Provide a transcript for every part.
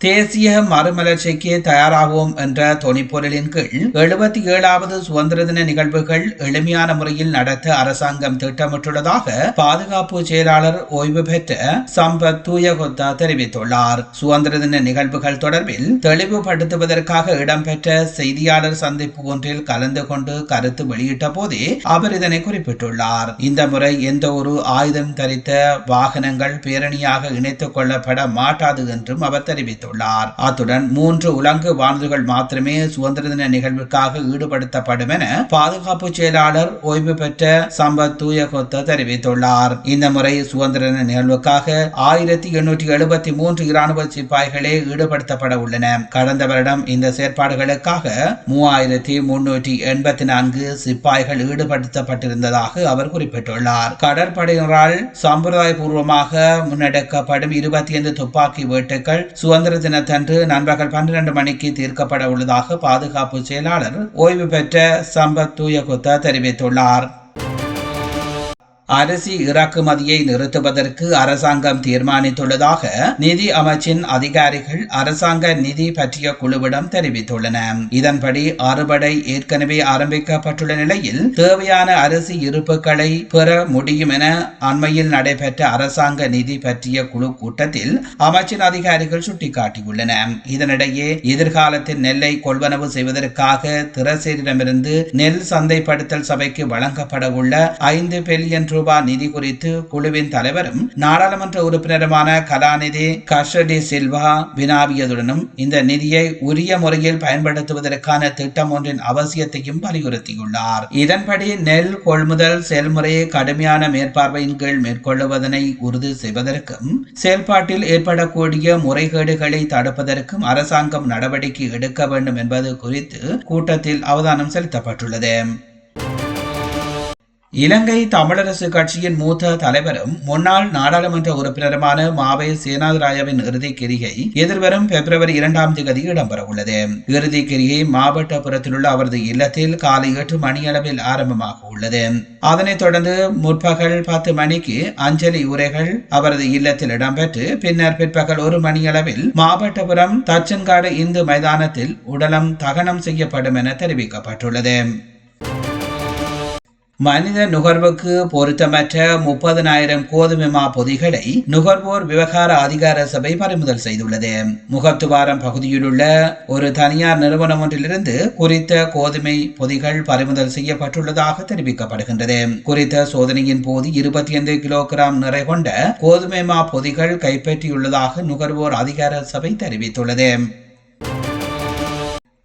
தேசிய மறுமலர்ச்சிக்கு தயாராகுவோம் என்ற தொனிப்பொருளின் கீழ் எழுபத்தி ஏழாவது சுதந்திர தின நிகழ்வுகள் எளிமையான முறையில் நடத்த அரசாங்கம் திட்டமிட்டுள்ளதாக பாதுகாப்பு செயலாளர் ஓய்வு பெற்ற சம்பத் தூயகொத்தா தெரிவித்துள்ளார். சுதந்திர தின நிகழ்வுகள் தொடர்பில் தெளிவுபடுத்துவதற்காக இடம்பெற்ற செய்தியாளர் சந்திப்பு ஒன்றில் கலந்து கொண்டு கருத்து வெளியிட்ட போதே அவர் இதனை குறிப்பிட்டுள்ளார். இந்த முறை எந்த ஒரு ஆயுதம் தரித்த வாகனங்கள் பேரணியாக இணைத்துக் கொள்ளப்பட மாட்டாது என்றும் அவர் தெரிவித்தார் தெரிவித்துள்ளார் அத்துடன் மூன்று உலங்கு வானதுகள் மாத்திரமே சுதந்திர தின நிகழ்விற்காக ஈடுபடுத்தப்படும் என பாதுகாப்பு செயலாளர் ஓய்வு பெற்ற சம்பத் தூயகொத்த தெரிவித்துள்ளார். இந்த முறை சுதந்திர தின நிகழ்வுக்காக ஆயிரத்தி எண்ணூற்றி எழுபத்தி மூன்று இராணுவ சிப்பாய்களே ஈடுபடுத்தப்பட உள்ளன. கடந்த வருடம் இந்த செயற்பாடுகளுக்காக மூவாயிரத்தி முன்னூற்றி எண்பத்தி நான்கு சிப்பாய்கள் ஈடுபடுத்தப்பட்டிருந்ததாக அவர் குறிப்பிட்டுள்ளார். கடற்படையினரால் சம்பிரதாயபூர்வமாக முன்னெடுக்கப்படும் இருபத்தி ஐந்து துப்பாக்கி வேட்டுகள் சுதந்திர தினத்தன்று நண்பகல் பன்னிரண்டு மணிக்கு தீர்க்கப்பட உள்ளதாக பாதுகாப்பு செயலாளர் ஓய்வு பெற்ற சம்பத் தூயகுத்த தெரிவித்துள்ளார். அரிசி இறக்குமதியை நிறுத்துவதற்கு அரசாங்கம் தீர்மானித்துள்ளதாக நிதி அமைச்சின் அதிகாரிகள் அரசாங்க நிதி பற்றிய குழுவிடம் தெரிவித்துள்ளன. இதன்படி அறுவடை ஏற்கனவே ஆரம்பிக்கப்பட்டுள்ள நிலையில் தேவையான அரிசி இருப்புகளை பெற முடியும் என அண்மையில் நடைபெற்ற அரசாங்க நிதி பற்றிய குழு கூட்டத்தில் அமைச்சின் அதிகாரிகள் சுட்டிக்காட்டியுள்ளன. இதனிடையே எதிர்காலத்தில் நெல்லை கொள்வனவு செய்வதற்காக திரசேரிடமிருந்து நெல் சந்தைப்படுத்தல் சபைக்கு வழங்கப்பட உள்ள ஐந்து பில்லியன் ரூபாய் நிதி குறித்து குழுவின் தலைவரும் நாடாளுமன்ற உறுப்பினருமான கலாநிதி கஷடி சில்வா வினாவியதுடனும் இந்த நிதியை உரிய முறையில் பயன்படுத்துவதற்கான திட்டம் ஒன்றின் அவசியத்தையும் வலியுறுத்தியுள்ளார். இதன்படி நெல் கொள்முதல் செயல்முறையை கடுமையான மேற்பார்வையின் கீழ் மேற்கொள்ளுவதனை உறுதி செய்வதற்கும் செயல்பாட்டில் ஏற்படக்கூடிய முறைகேடுகளை தடுப்பதற்கும் அரசாங்கம் நடவடிக்கை எடுக்க வேண்டும் என்பது குறித்து கூட்டத்தில் அவதானம் செலுத்தப்பட்டுள்ளது. இலங்கை தமிழரசு கட்சியின் மூத்த தலைவரும் முன்னாள் நாடாளுமன்ற உறுப்பினருமான மாவை சேனாதராயவின் இறுதி கிரிகை எதிர்வரும் பிப்ரவரி இரண்டாம் தேதி இடம்பெற உள்ளது. இறுதி கிரிகை மாவட்டபுரத்திலுள்ள அவரது இல்லத்தில் காலை எட்டு மணியளவில் ஆரம்பமாக உள்ளது. அதனைத் தொடர்ந்து முற்பகல் பத்து மணிக்கு அஞ்சலி உரைகள் அவரது இல்லத்தில் இடம்பெற்று பின்னர் பிற்பகல் ஒரு மணியளவில் மாவட்டபுரம் தச்சன்காடு இந்து மைதானத்தில் உடலம் தகனம் செய்யப்படும் என தெரிவிக்கப்பட்டுள்ளது. மனித நுகர்வுக்கு பொருத்தமற்ற முப்பதனாயிரம் கோதுமை மா பொதிகளை நுகர்வோர் விவகார அதிகார சபை பறிமுதல் செய்துள்ளது. முகத்துவாரம் பகுதியிலுள்ள ஒரு தனியார் நிறுவனம் ஒன்றிலிருந்து குறித்த கோதுமை பொதிகள் பறிமுதல் செய்யப்பட்டுள்ளதாக தெரிவிக்கப்படுகின்றது. குறித்த சோதனையின் போது இருபத்தி ஐந்து கிலோகிராம் நிறை கொண்ட கோதுமை மா பொதிகள் கைப்பற்றியுள்ளதாக நுகர்வோர் அதிகார சபை தெரிவித்துள்ளது.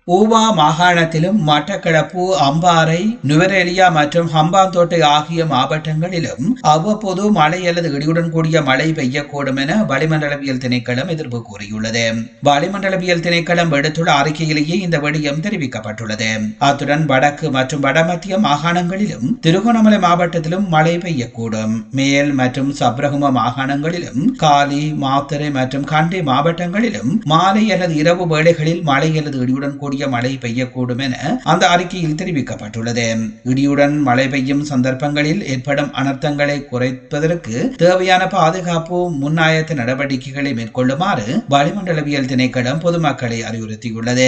ஊவா மாகாணத்திலும் மட்டக்களப்பு அம்பாறை நுவரேலியா மற்றும் ஹம்பாந்தோட்டை ஆகிய மாவட்டங்களிலும் அவ்வப்போது மழை அல்லது இடியுடன் கூடிய மழை பெய்யக்கூடும் என வளிமண்டலவியல் திணைக்களம் எதிர்ப்பு கூறியுள்ளது. வளிமண்டலவியல் திணைக்களம் விடுத்துள்ள அறிக்கையிலேயே இந்த விடயம் தெரிவிக்கப்பட்டுள்ளது. அத்துடன் வடக்கு மற்றும் வடமத்திய மாகாணங்களிலும் திருகோணமலை மாவட்டத்திலும் மழை பெய்யக்கூடும். மேல் மற்றும் சப்ரகும மாகாணங்களிலும் காலி மாத்தரை மற்றும் கண்டி மாவட்டங்களிலும் மாலை அல்லது இரவு வேளைகளில் மழை அல்லது இடியுடன் கூடிய கூடிய மழை பெய்யக்கூடும் என அந்த அறிக்கையில் தெரிவிக்கப்பட்டுள்ளது. இடியுடன் மழை பெய்யும் சந்தர்ப்பங்களில் ஏற்படும் அனர்த்தங்களை குறைப்பதற்கு தேவையான பாதுகாப்பு முன்னாயத்த நடவடிக்கைகளை மேற்கொள்ளுமாறு வளிமண்டலவியல் திணைக்களம் பொதுமக்களை அறிவுறுத்தியுள்ளது.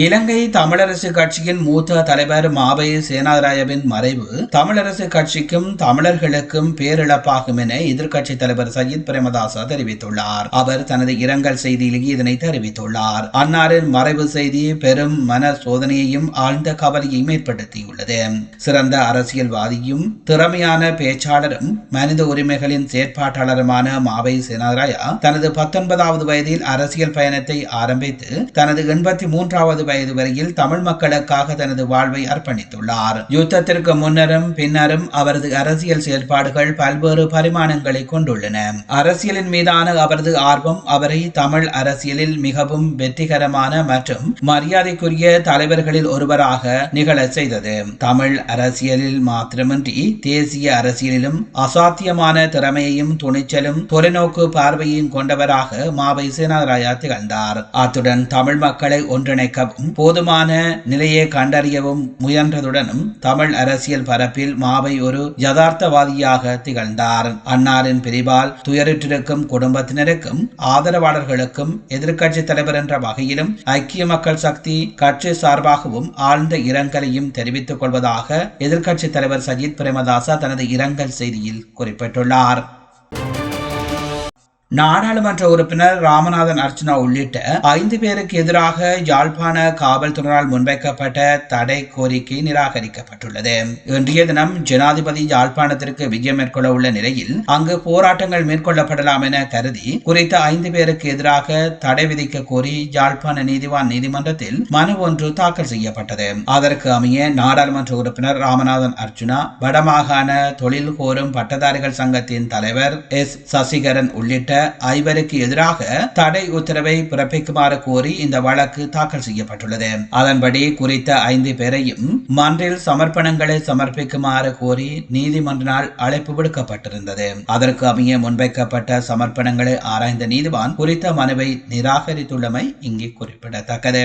இலங்கை தமிழரசு கட்சியின் மூத்த தலைவர் மாவை சேனாதராயவின் மறைவு. தமிழரசு கட்சிக்கும் தமிழர்களுக்கும் பேரிழப்பாகும் என எதிர்க்கட்சி தலைவர் சஜித் பிரேமதாசா தெரிவித்துள்ளார். அவர் தனது இரங்கல் செய்தியிலேயே இதனை தெரிவித்துள்ளார். அன்னாரின் மறைவு செய்தி பெரும் மன சோதனையையும் ஆழ்ந்த கவலையையும் ஏற்படுத்தியுள்ளது. சிறந்த அரசியல்வாதியும் திறமையான பேச்சாளரும் மனித உரிமைகளின் செயற்பாட்டாளருமான மாவை சேனாதராயா தனது பத்தொன்பதாவது வயதில் அரசியல் பயணத்தை ஆரம்பித்து தனது எண்பத்தி மூன்றாவது ஐம்பதாவது வயது வரையில் தமிழ் மக்களுக்காக தனது வாழ்வை அர்ப்பணித்துள்ளார். யுத்தத்திற்கு முன்னரும் பின்னரும் அவரது அரசியல் செயல்பாடுகள் பல்வேறு பரிமாணங்களை கொண்டுள்ளன. அரசியலின் மீதான அவரது ஆர்வம் அவரை தமிழ் அரசியலில் மிகவும் வெற்றிகரமான மற்றும் மரியாதைக்குரிய தலைவர்களில் ஒருவராக நிகழச் செய்தது. தமிழ் அரசியலில் மாத்திரமின்றி தேசிய அரசியலிலும் அசாத்தியமான திறமையையும் துணிச்சலும் தொலைநோக்கு பார்வையையும் கொண்டவராக மாவை சேனாராயா திகழ்ந்தார். அத்துடன் தமிழ் மக்களை ஒன்றிணைக்கவும் போதுமான நிலையை கண்டறியவும் முயன்றதுடனும் தமிழ் அரசியல் பரப்பில் மாவை ஒரு யதார்த்தவாதியாக திகழ்ந்தார். அன்னாரின் பிரிவால் துயருற்றிருக்கும் குடும்பத்தினருக்கும் ஆதரவாளர்களுக்கும் எதிர்க்கட்சி தலைவர் என்ற வகையிலும் ஐக்கிய மக்கள் சக்தி கட்சி சார்பாகவும் ஆழ்ந்த இரங்கலையும் தெரிவித்துக் கொள்வதாக எதிர்க்கட்சி தலைவர் சஜித் பிரேமதாசா தனது இரங்கல் செய்தியில் குறிப்பிட்டுள்ளார். நாடாளுமன்ற உறுப்பினர் ராமநாதன் அர்ச்சனா உள்ளிட்ட ஐந்து பேருக்கு எதிராக யாழ்ப்பாண காவல்துறையால் முன்வைக்கப்பட்ட தடை கோரிக்கை நிராகரிக்கப்பட்டுள்ளது. இன்றைய தினம் ஜனாதிபதி யாழ்ப்பாணத்திற்கு விஜயம் மேற்கொள்ள உள்ள நிலையில் அங்கு போராட்டங்கள் மேற்கொள்ளப்படலாம் என கருதி குறித்த ஐந்து பேருக்கு எதிராக தடை விதிக்க கோரி யாழ்ப்பாண நீதிவான் நீதிமன்றத்தில் மனு ஒன்று தாக்கல் செய்யப்பட்டது. அதற்கு அமைய நாடாளுமன்ற உறுப்பினர் ராமநாதன் அர்ஜுனா வடமாகாண தொழில் கோரும் பட்டதாரிகள் சங்கத்தின் தலைவர் எஸ் சசிகரன் உள்ளிட்ட ஐவருக்கு எதிராக தடை உத்தரவை பிறப்பிக்குமாறு கோரி இந்த வழக்கு தாக்கல் செய்யப்பட்டுள்ளது. அதன்படி குறித்த ஐந்து பேரையும் மன்றில் சமர்ப்பணங்களை சமர்ப்பிக்குமாறு கோரி நீதிமன்றினால் அழைப்பு விடுக்கப்பட்டிருந்தது. அதற்கு அமைய முன்வைக்கப்பட்ட சமர்ப்பணங்களை ஆராய்ந்த நீதிவான் குறித்த மனுவை நிராகரித்துள்ளமை இங்கே குறிப்பிடத்தக்கது.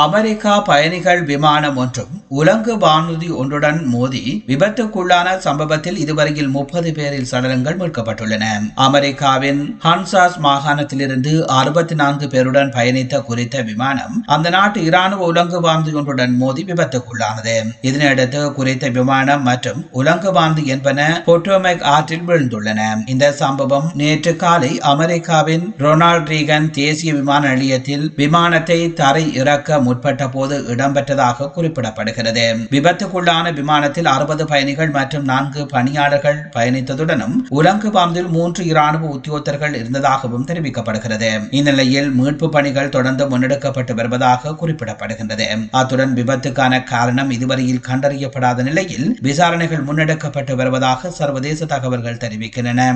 அமெரிக்கா பயணிகள் விமானம் ஒன்றும் உலங்கு வானூதி ஒன்றுடன் மோதி விபத்துக்குள்ளான சம்பவத்தில் இதுவரையில் முப்பது பேரில் சடலங்கள் மீட்கப்பட்டுள்ளன. அமெரிக்காவின் ஹன்சாஸ் மாகாணத்திலிருந்து அறுபத்தி நான்கு பேருடன் பயணித்த குறித்த விமானம் அந்த நாட்டு இராணுவ உலங்கு வாந்தி ஒன்றுடன் மோதி விபத்துக்குள்ளானது. இதனையடுத்து குறித்த விமானம் மற்றும் உலங்கு வாந்தி என்பன பொட்டோமெக் ஆற்றில் விழுந்துள்ளன. இந்த சம்பவம் நேற்று காலை அமெரிக்காவின் ரொனால்ட் ரீகன் தேசிய விமான நிலையத்தில் விமானத்தை தரை இறக்க முற்பட்ட போது இடம்பெற்றதாக குறிப்பிடப்படுகிறது. விபத்துக்குள்ளான விமானத்தில் அறுபது பயணிகள் மற்றும் நான்கு பணியாளர்கள் பயணித்ததுடனும் உலங்கு பாம்பில் மூன்று இராணுவ உத்தியோகத்தர்கள் இருந்ததாகவும் தெரிவிக்கப்படுகிறது. இந்நிலையில் மீட்பு பணிகள் தொடர்ந்து முன்னெடுக்கப்பட்டு வருவதாக குறிப்பிடப்படுகின்றது. அத்துடன் விபத்துக்கான காரணம் இதுவரையில் கண்டறியப்படாத நிலையில் விசாரணைகள் முன்னெடுக்கப்பட்டு வருவதாக சர்வதேச தகவல்கள் தெரிவிக்கின்றன.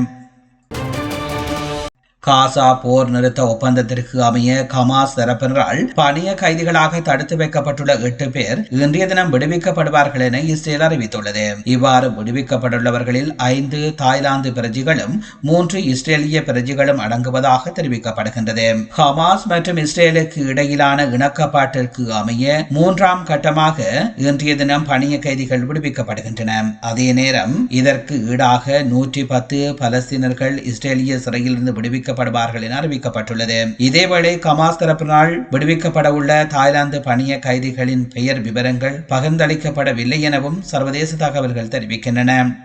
காசா போர் நிறுத்த ஒப்பந்தத்திற்கு அமைய கமாஸ் தரப்பினரால் பணிய கைதிகளாக தடுத்து வைக்கப்பட்டுள்ள எட்டு பேர் இன்றைய தினம் விடுவிக்கப்படுவார்கள் என இஸ்ரேல் அறிவித்துள்ளது. இவ்வாறு விடுவிக்கப்பட்டுள்ளவர்களில் ஐந்து தாய்லாந்து பிரஜைகளும் மூன்று இஸ்ரேலிய பிரஜைகளும் அடங்குவதாக தெரிவிக்கப்படுகின்றது. ஹமாஸ் மற்றும் இஸ்ரேலுக்கு இடையிலான இணக்கப்பாட்டிற்கு அமைய மூன்றாம் கட்டமாக இன்றைய தினம் பணிய கைதிகள் விடுவிக்கப்படுகின்றன. அதே நேரம் இதற்கு ஈடாக நூற்றி பத்து பலஸ்தீனர்கள் இஸ்ரேலிய சிறையிலிருந்து விடுவிக்க விடுவிக்கப்படுவார்கள் என அறிவிக்கப்பட்டுள்ளது. இதேவேளை கமாஸ் தரப்பினால் விடுவிக்கப்பட உள்ள தாய்லாந்து பணிய கைதிகளின் பெயர் விவரங்கள் பகிர்ந்தளிக்கப்படவில்லை எனவும் சர்வதேச தகவல்கள் தெரிவிக்கின்றன.